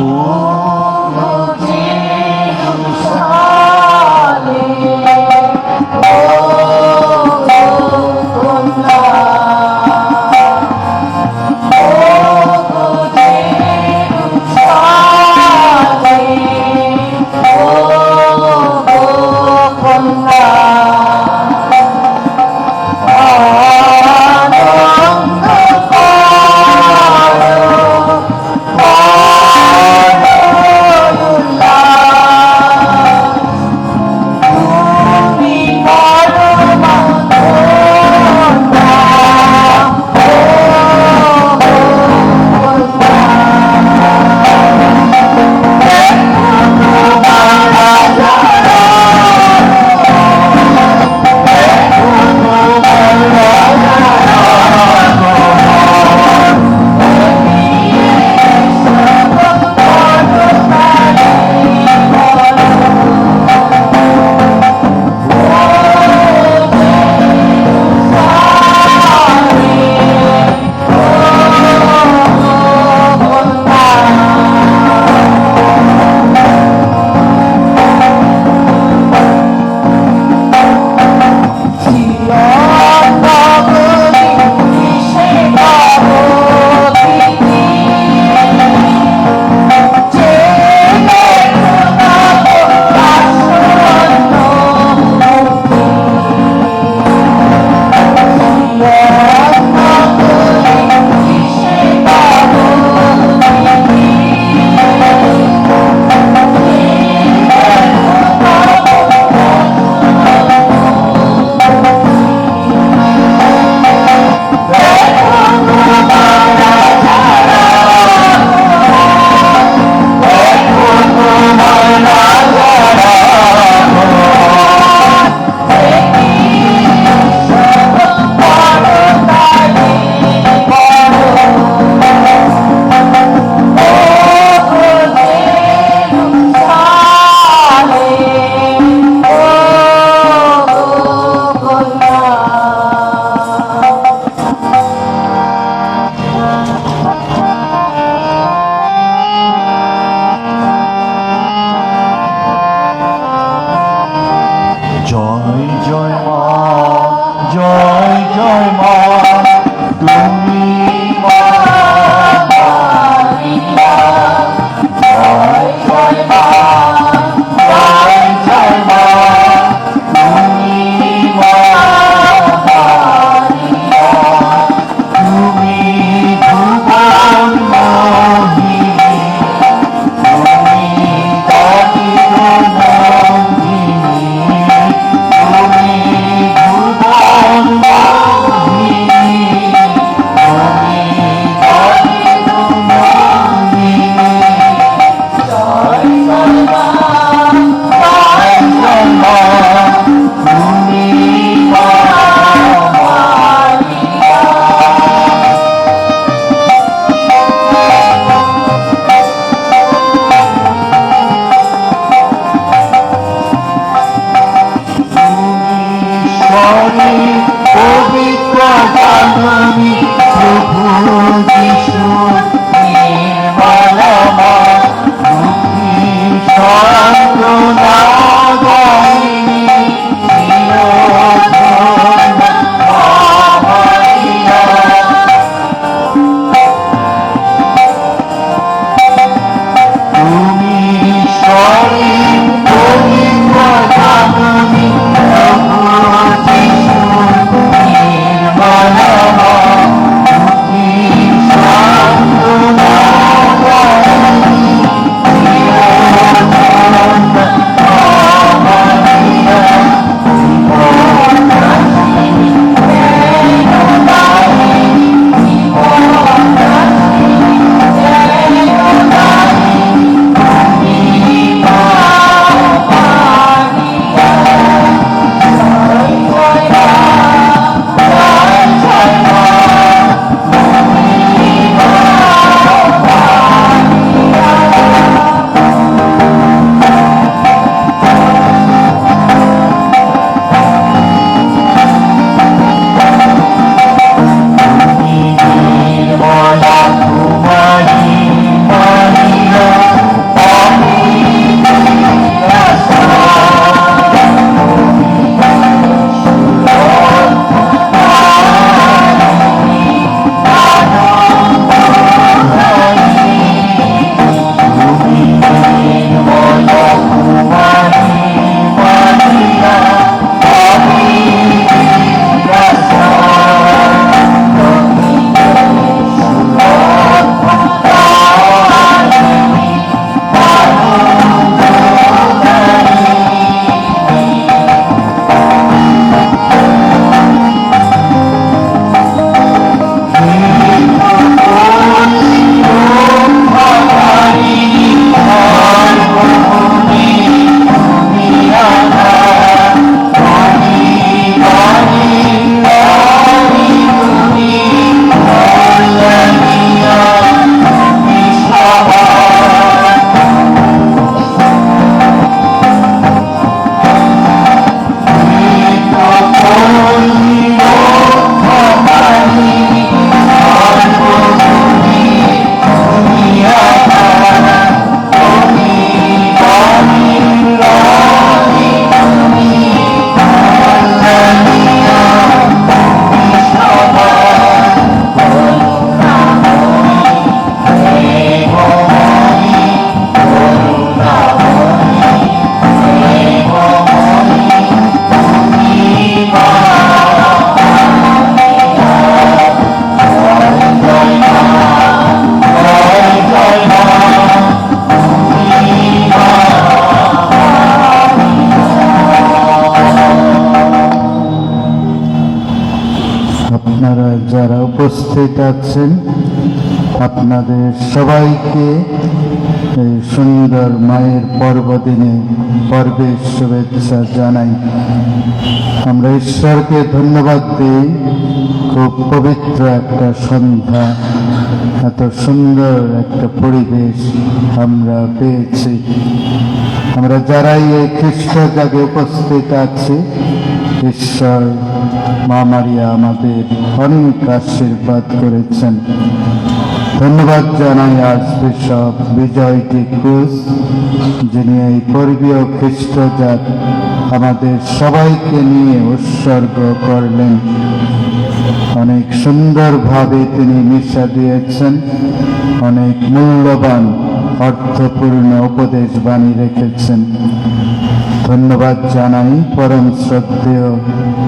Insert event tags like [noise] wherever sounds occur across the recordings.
তুমি উপস্থিত আছেন আপনাদের সবাইকে এই সুন্দর মায়ের পর্বদিনে পর্বের শুভেচ্ছা জানাই। আমরা ঈশ্বরকে ধন্যবাদ দিই, খুব পবিত্র একটা সন্ধ্যা, এত সুন্দর একটা পরিবেশ আমরা পেয়েছি। আমরা যারাই এই খ্রিস্ট জাগে উপস্থিত আছি ঈশ্বর, মা মারিয়া আমাদের অনেক আশীর্বাদ করেছেন। ধন্যবাদ জানাই আজ বিজয় টি ক্রুজ যিনি এই পর্বীয় খ্রিস্টজাত আমাদের সবাইকে নিয়ে উৎসর্গ করলেন। অনেক সুন্দরভাবে তিনি মিশা দিয়েছেন, অনেক মূল্যবান, অর্থপূর্ণ উপদেশ বাণী রেখেছেন। ধন্যবাদ জানাই পরম শ্রদ্ধেয়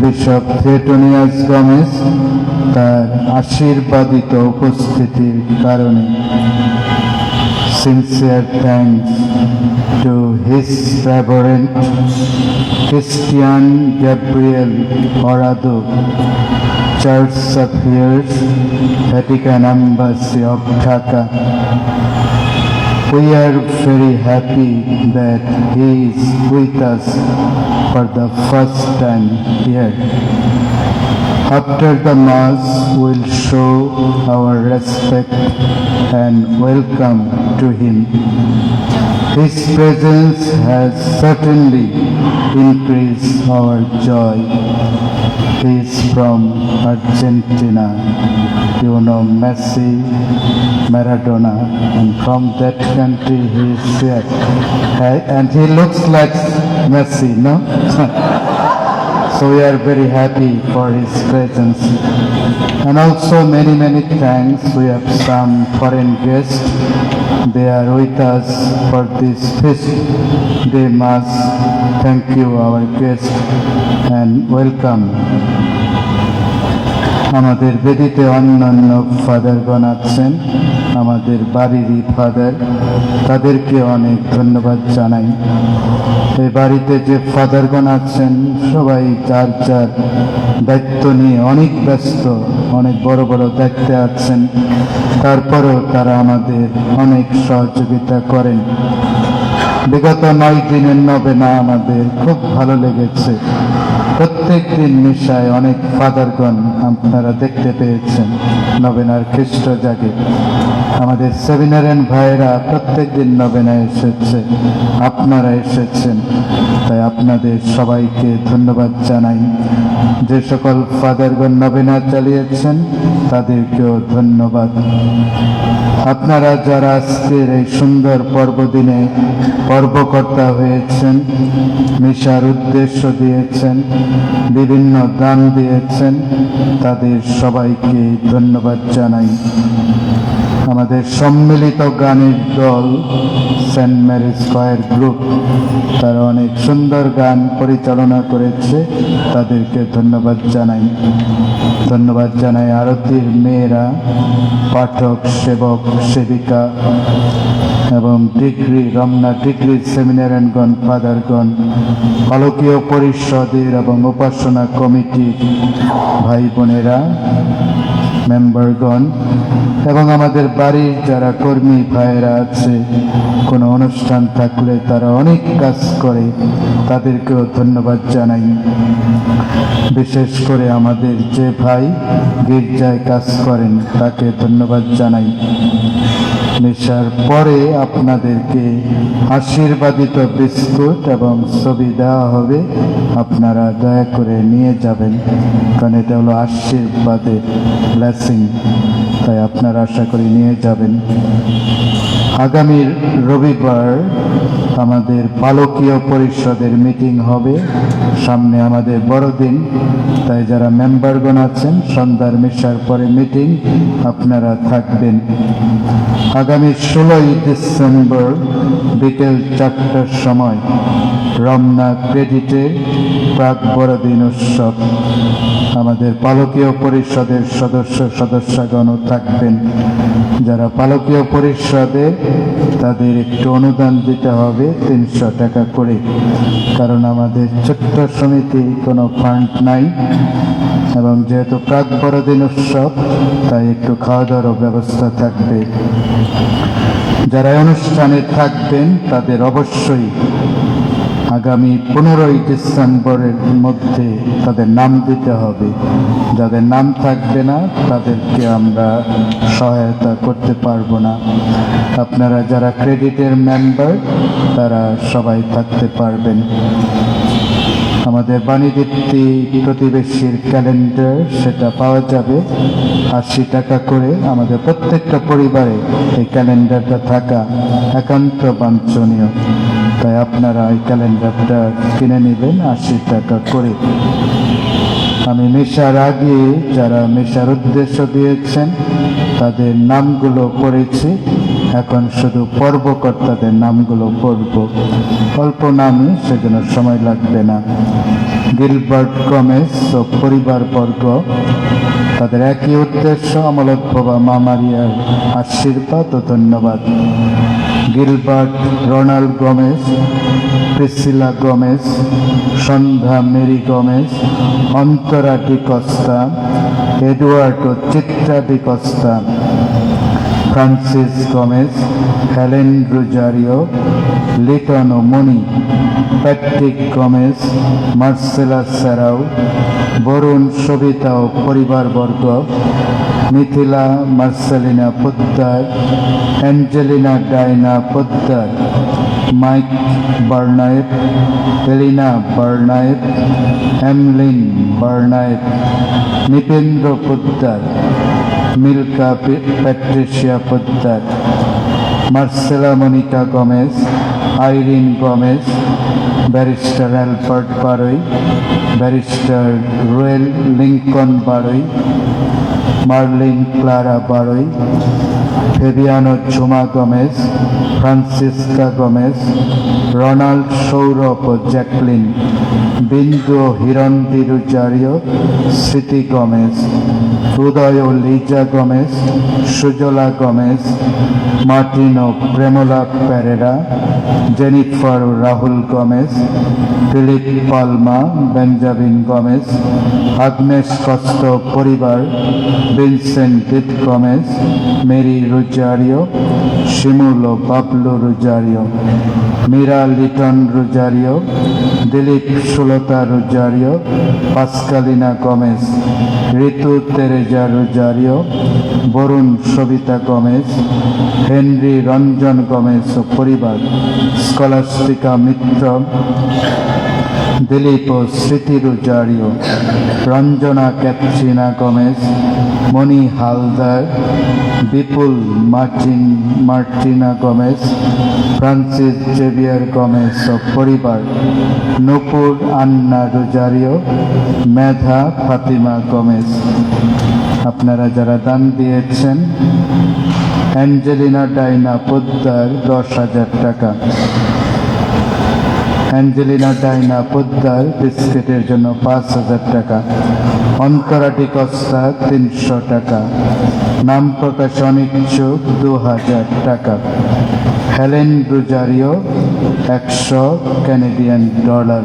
বিশপ থেটোনিয়াস গমেশ তার আশীর্বাদিত উপস্থিতির কারণে। Sincere thanks to his reverend Christian Gabriel Oradu church of hears Vatican embassy of Dhaka We are very happy that he is with us for the first time here. After the Mass, we'll show our respect and welcome to him. His presence has certainly increased our joy. He is from Argentina. You know Messi, Maradona, and from that country he is here. And he looks like Messi, no? [laughs] So we are very happy for his presence. And also many, many thanks. We have some foreign guests. They are with us for this feast They must Thank you, our guests, and welcome. আমাদের বেদিতে অন্যান্য ফাদারগণ আছেন আমাদের বাড়িরই father, তাদেরকে অনেক ধন্যবাদ জানাই। এই বাড়িতে যে ফাদারগণ আছেন, সবাই যার যার দায়িত্ব নিয়ে অনেক ব্যস্ত, অনেক বড় বড় দায়িত্বে আছেন, তারপরেও তারা আমাদের অনেক সহযোগিতা করেন। বিগত নয় দিনের নবেনা আমাদের খুব ভালো লেগেছে। প্রত্যেক দিন মিশায় অনেক ফাদারগণ আপনারা দেখতে পেয়েছেন, নবেনার খ্রিস্ট জাগে। আমাদের সেমিনারেন ভাইয়েরা প্রত্যেক দিন নবেনায় এসেছে, আপনারা এসেছেন। তাই আপনাদের সবাইকে ধন্যবাদ জানাই। যে সকল ফাদারগণ নবেনা চালিয়েছেন, তাদেরকেও ধন্যবাদ। আপনারা যারা আজকের এই সুন্দর পর্বদিনে পর্বকর্তা হয়েছেন, মিশার উদ্দেশ্য দিয়েছেন, বিভিন্ন দান দিয়েছেন, তাদের সবাইকে ধন্যবাদ জানাই। আমাদের সম্মিলিত গানের দল সেন্ট ম্যারি স্কয়ার গ্রুপ তারা অনেক সুন্দর গান পরিচালনা করেছে। তাদেরকে ধন্যবাদ জানাই। ধন্যবাদ জানাই আরতির মেয়েরা, পাঠক, সেবক, সেবিকা এবং ডিগ্রি, রমনা ডিগ্রি সেমিনারিয়ানগণ ফাদারগণ পালকীয় পরিষদের এবং উপাসনা কমিটির ভাই বোনেরা মেম্বারগণ এবং আমাদের বাড়ির যারা কর্মী ভাইয়েরা আছে, কোনো অনুষ্ঠান থাকলে তারা অনেক কাজ করে, তাদেরকেও ধন্যবাদ জানাই। বিশেষ করে আমাদের যে ভাই গির্জায় কাজ করেন, তাকে ধন্যবাদ জানাই। নেশার পরে আপনাদেরকে আশীর্বাদিত বিস্কুট এবং ছবি দেওয়া হবে। আপনারা দয়া করে নিয়ে যাবেন, কারণ এটা হলো আশীর্বাদের ব্লেসিং তাই আপনারা আশা করি নিয়ে যাবেন। আগামী রবিবার আমাদের পালকীয় পরিষদের মিটিং হবে। সামনে আমাদের বড়দিন, তাই যারা মেম্বারগণ আছেন, সন্ধ্যার মিশার পরে মিটিং, আপনারা থাকবেন। আগামী ষোলোই ডিসেম্বর বিকেল চারটার সময় রমনা ক্রেডিটে প্রাক বড়দিন উৎসব। আমাদের পালকীয় পরিষদের সদস্য সদস্যগণও থাকবেন। যারা পালকীয় পরিষদে তাদের একটু অনুদান দিতে হবে, তিনশো টাকা করে। কারণ আমাদের ছোট্ট সমিতি, কোনো ফান্ড নাই। এবং যেহেতু প্রাক বড়দিন উৎসব, তাই একটু খাওয়া দাওয়ারও ব্যবস্থা থাকবে। যারা অনুষ্ঠানে থাকবেন, তাদের অবশ্যই আগামী পনেরোই ডিসেম্বরের মধ্যে তাদের নাম দিতে হবে। যাদের নাম থাকবে না, তাদেরকে আমরা সহায়তা করতে পারব না। আপনারা যারা ক্রেডিটের মেম্বার, তারা সবাই থাকতে পারবেন। আমাদের বাণীদীপ্তি প্রতিবেশীর ক্যালেন্ডার, সেটা পাওয়া যাবে আশি টাকা করে। আমাদের প্রত্যেকটা পরিবারে এই ক্যালেন্ডারটা থাকা একান্ত বাঞ্ছনীয়। আপনারা এই ক্যালেন্ডারটা কিনে নেবেন, আশি টাকা করে। আমি মেশার আগে যারা মেশার উদ্দেশ্য দিয়েছেন, তাদের নামগুলো পড়েছি। এখন শুধু পর্বকর্তাদের নামগুলো পড়ব। অল্প নামই, সেজন্য সময় লাগবে না। গিলবার্ট গমেজ ও পরিবারবর্গ, তাদের একই উদ্দেশ্য অমলক বাবা মা মারিয়ার আশীর্বাদ ও ধন্যবাদ। Gilbert Ronald Gomes, Priscilla Gomes, Sandhya Mary Gomes, Antara ডিকস্তা Edward Chitra ডিকস্তা Francis Gomes, Helen Rozario, Liton ও মণি প্যাট্রিক গমেজ মার্সেলা স্যারাও বরুণ, সবিতা ও পরিবারবর্গ Mithila, মার্সেলিনা Poddar, Angelina Dyna Poddar, mic বার্নায়েত, এলিনা বার্নায়েত এমলিন বার্নায়েত, Nipendra Poddar, মিল্কা Patricia Poddar, Marcela Monika Gomes, Irin Gomes, barrister Albert Baroi, barrister রোয়েল Lincoln Baroi marlin Clara Baroi, Fabiano Jhuma Gomes, Francisca Gomes, Ronald Sourav ও জ্যাকলিন, বিন্দু হিরণ হিরন্দি স্মৃতি গমেজ। উদয় ও Liza Gomes Sujala Gomes Martin ও প্রেমলা প্যারেরা জেনিফার ও Rahul Gomes Philip Palma Benjamin Gomes Agnes Costa পরিবার Vincent ডিট Gomes Mary Rozario Shimul ও Bablu Rozario Mira Liton Rozario Dilip Sulata Rozario Pascalina Gomes Ritu Teresa Rozario Barun Sabita Gomes, Henry Ranjan Gomes ও পরিবার, Scholastica Mitra, Dilip ও Smriti Rozario Ranjana Catherina Gomes Moni Haldar, Bipul Martin, Martina Gomes, Francis Xavier Gomes পরিবার, নূপুর আন্না রুজারিও, মেধা ফাতিমা গমেজ। আপনারা যারা দান দিয়েছেন, Angelina Dyna Poddar দশ হাজার টাকা। Angelina Dyna Poddar বিস্কিটের জন্য পাঁচ হাজার টাকা। অন্তরাটি কস্তা তিনশো টাকা। নাম প্রকাশ অনিচ্ছুক দু হাজার টাকা। হেলেন রুজারিও একশো Canadian dollar.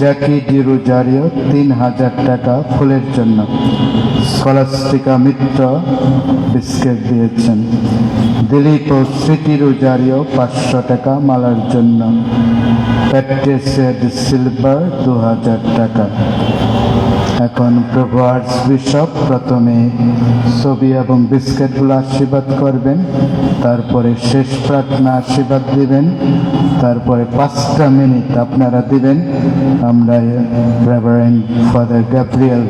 Jackie D Rozario তিন হাজার টাকা ফুলের জন্য। স্কলাস্টিকা মিত্র বিস্কিট দিয়েছেন। দিলীপ ও স্মৃতি রুজারিও পাঁচশো টাকা মালার জন্য। প্যাট্রেসিয়া ডি সিলভার দু হাজার টাকা। এখন প্রভু বিশপ প্রথমে ছবি এবং বিস্কিটগুলো আশীর্বাদ করবেন, তারপরে শেষ প্রার্থনা আশীর্বাদ দিবেন, তারপরে পাঁচটা মিনিট আপনারা দিবেন। আমরা রেভারেন্ড ফাদার গ্যাব্রিয়েল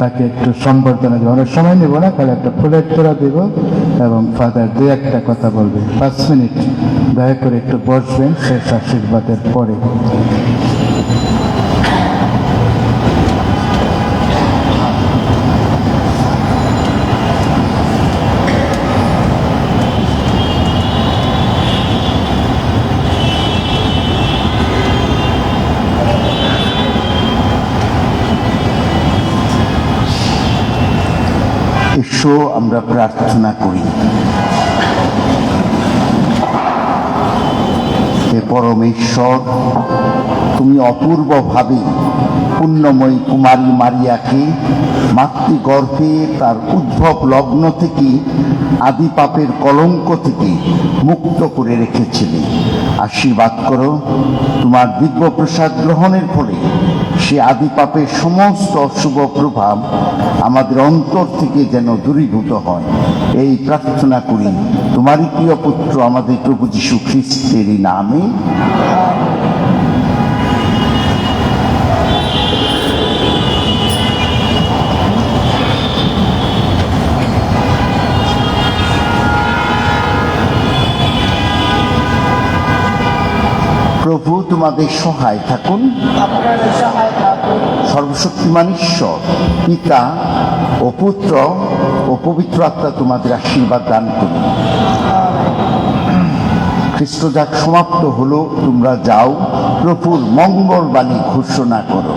তাকে একটু সম্বর্ধনা দেবো। অনেক সময় নেব না, খালি একটা ফুলের তোড়া দেব এবং ফাদার দু একটা কথা বলবে পাঁচ মিনিট, দয়া করে একটু বসবেন, শেষ আশীর্বাদের পরে। এসো আমরা প্রার্থনা করি। পরমেশ্বর তুমি অপূর্বভাবে পুণ্যময়ী কুমারী মারিয়াকে মাতৃগর্ভে তার উদ্ভব লগ্ন থেকে আদি পাপের কলঙ্ক থেকে মুক্ত করে রেখেছিলে। আশীর্বাদ করো, তোমার দিব্য প্রসাদ গ্রহণের ফলে সে আদি পাপের সমস্ত অশুভ প্রভাব আমাদের অন্তর থেকে যেন দূরীভূত হয়। এই প্রার্থনা করি, তোমারই প্রিয় পুত্র আমাদের প্রভু যীশু খ্রিস্টেরই নামে। প্রভু, তোমাদের সহায় থাকুন। সর্বশক্তিমান ঈশ্বর, পিতা ও পুত্র ও পবিত্র আত্মা তোমাদের আশীর্বাদ দান করুন। খ্রিস্ট যাক সমাপ্ত হলো, তোমরা যাও, প্রভুর মঙ্গল বাণী ঘোষণা করো।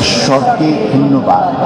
ঈশ্বরকে ধন্যবাদ।